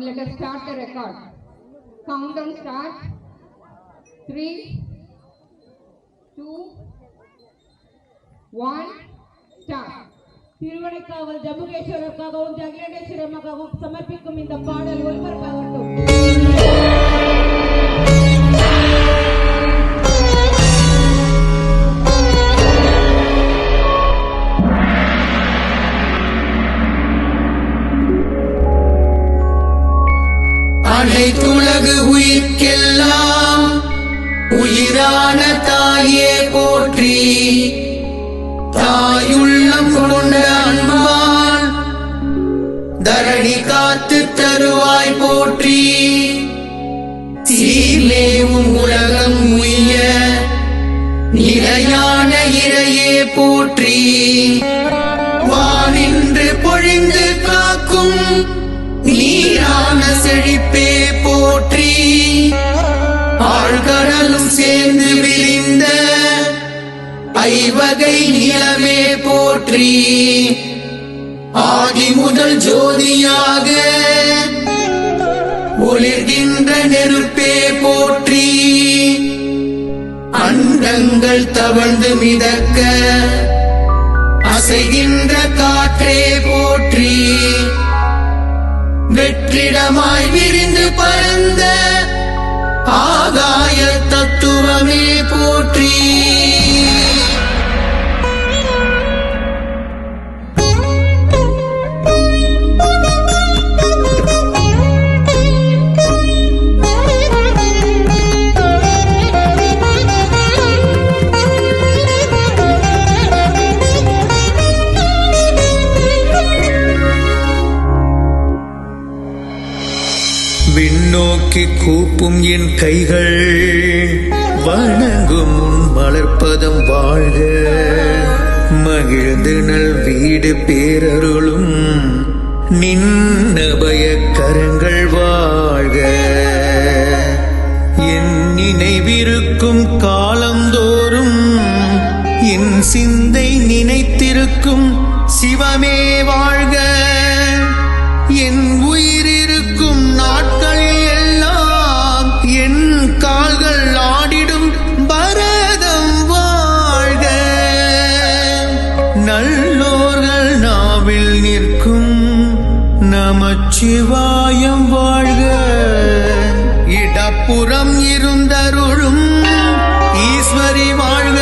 and let us start the record. Countdown start. Three, two, one, start. Thiruvanaikaval ஜம்புகேஸ்வரருக்காகவும் ஜகிலேண்டேஸ்வரம்மாக்காகவும் சமர்ப்பிக்கும் இந்த பாடல் ஒளிபரப்பாகட்டும் அனைத்துலகு உயிர்க்கெல்லாம் உயிரான தாயே போற்றி தாயுள்ளம் கொண்ட அன்பால் தரணி காத்து தருவாய் போற்றி. சீர்லேவும் உலகம் உய்ய நிலையான இறையே போற்றி. வானின்று பொழிந்து காக்கும் நீரான செழிப்பே ஐவகை நிலமே போற்றி. ஆதி முதல் ஜோதியாக ஒளிர்கின்ற நெருப்பே போற்றி. அண்டங்கள் தவழ்ந்து மிதக்க அசைகின்ற காற்றே போற்றி. வெற்றிடமாய் விரிந்து பறந்த ஆகாய தத்துவமே போற்றி. நோக்கி கூப்பும் என் கைகள். வணங்கும் உன் மலர்ப்பதம் வாழ்க. மகிழ்ந்து நல் வீடு பேரருளும். நின்னபய கரங்கள் வாழ்க. என் நினைவிருக்கும் நமச்சிவாயம் வாழ்க. இடப்புறம் இருந்தருளும் ஈஸ்வரி வாழ்க.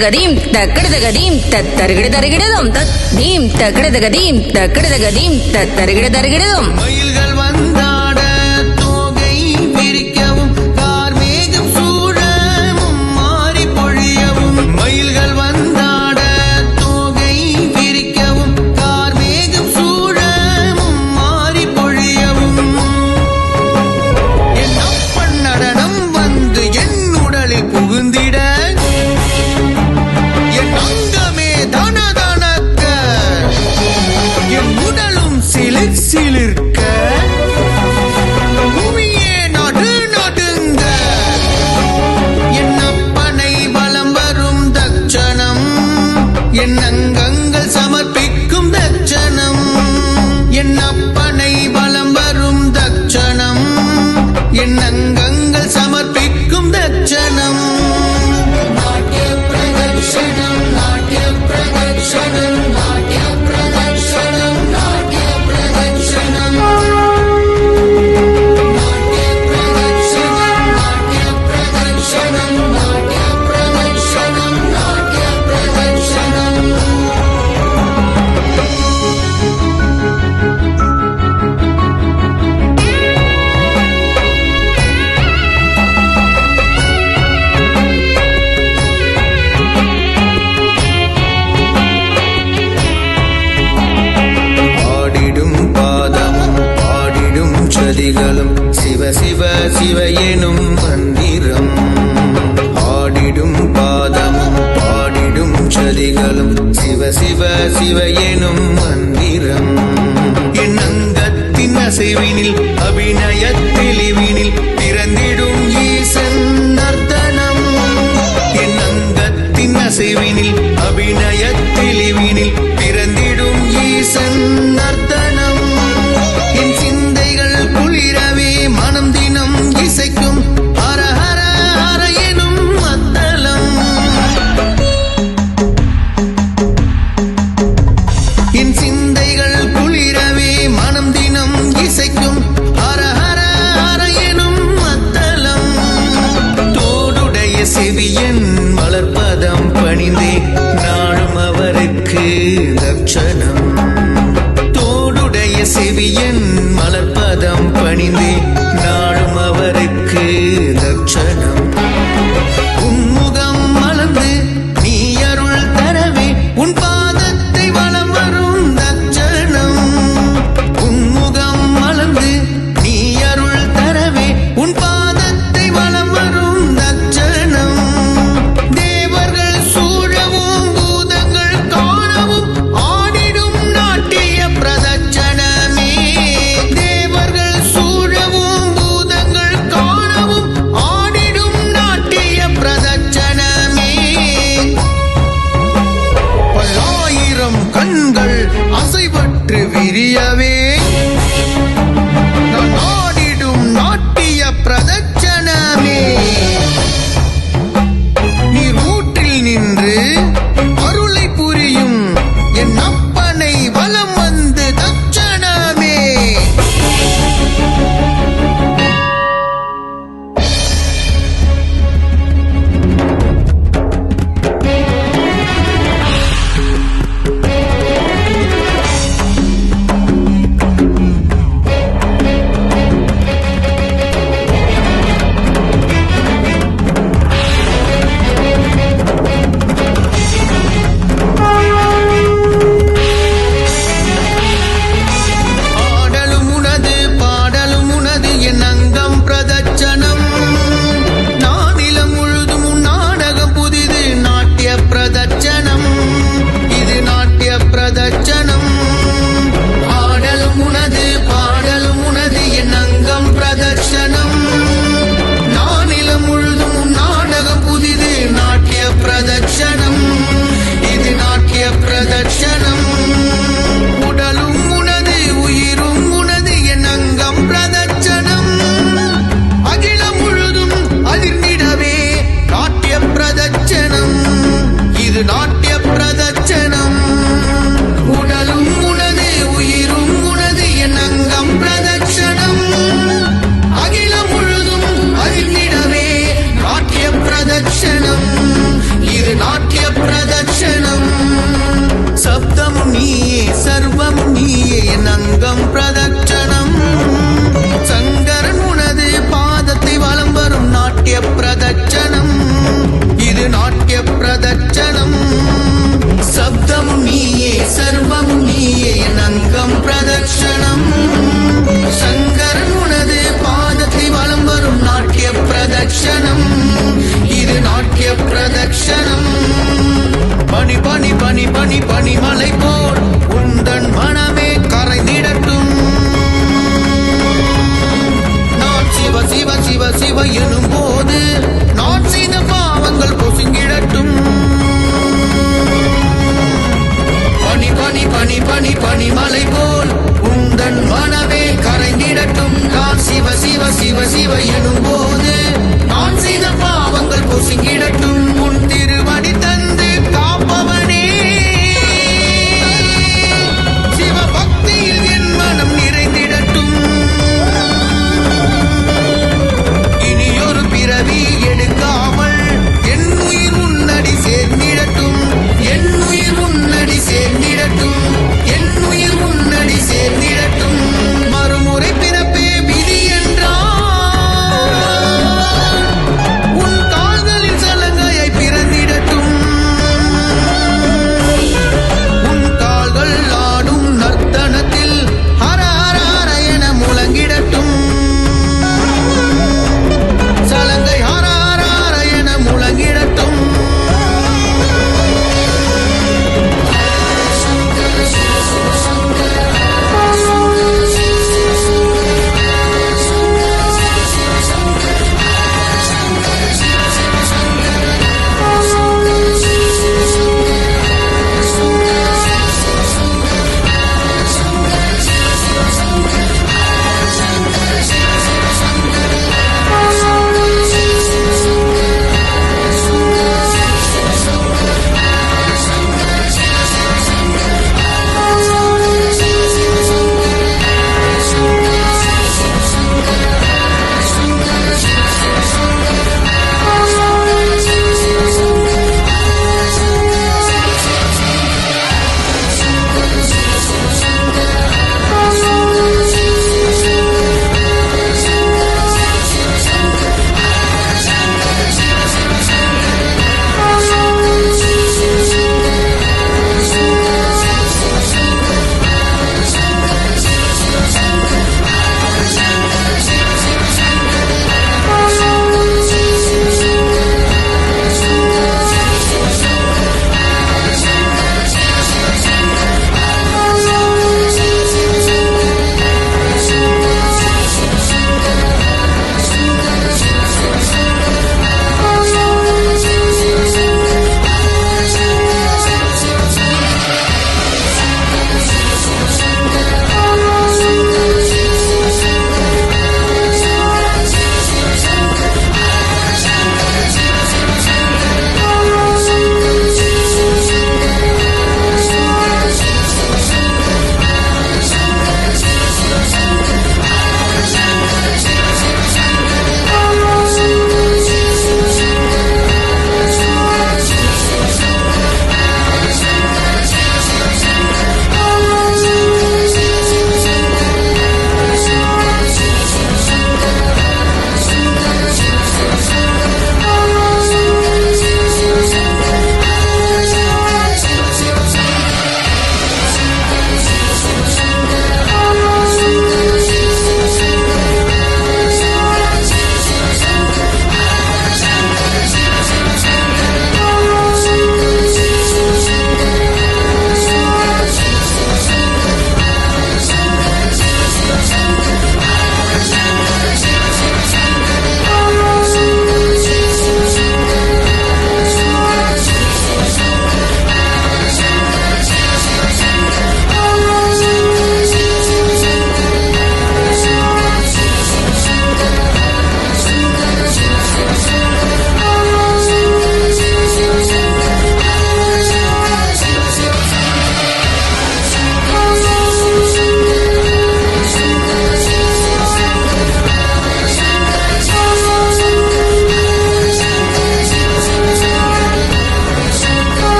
தகடதகதீம் தக்கடதகதீம் தத்தருகிடதருகிடதும் தத் தீம் தகடதகதீம் தக்கடதகதீம் தத்தருகிடதருகிடதும் അസൈവിനിൽ അഭിനയ തെളിവിനിൽ പിറന്നിടും ഈ സന്ദർദ്ദനം എന്നത്തിൻ അസൈവിൽ yeah.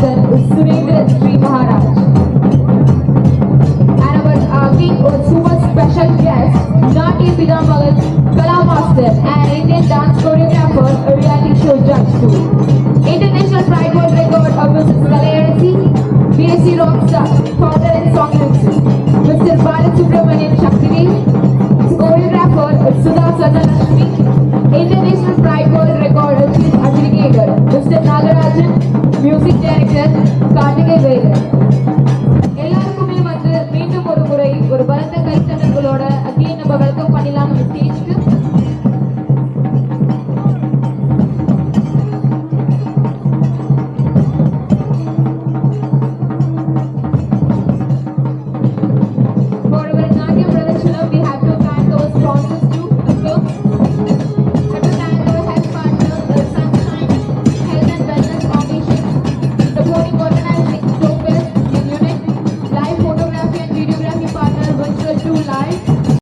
Doctor Surendra Sri Maharaj. And our uh, week was super special guest, Nati Pidambalan, Kala Master and Indian dance choreographer, a reality show judge too. International Pride World Record of Mrs. Kalayarati, BSc Rockstar, founder and song Mr. Mr. Balasubramanian Shaktivi, choreographer Sudha Sadalakshmi, International Pride World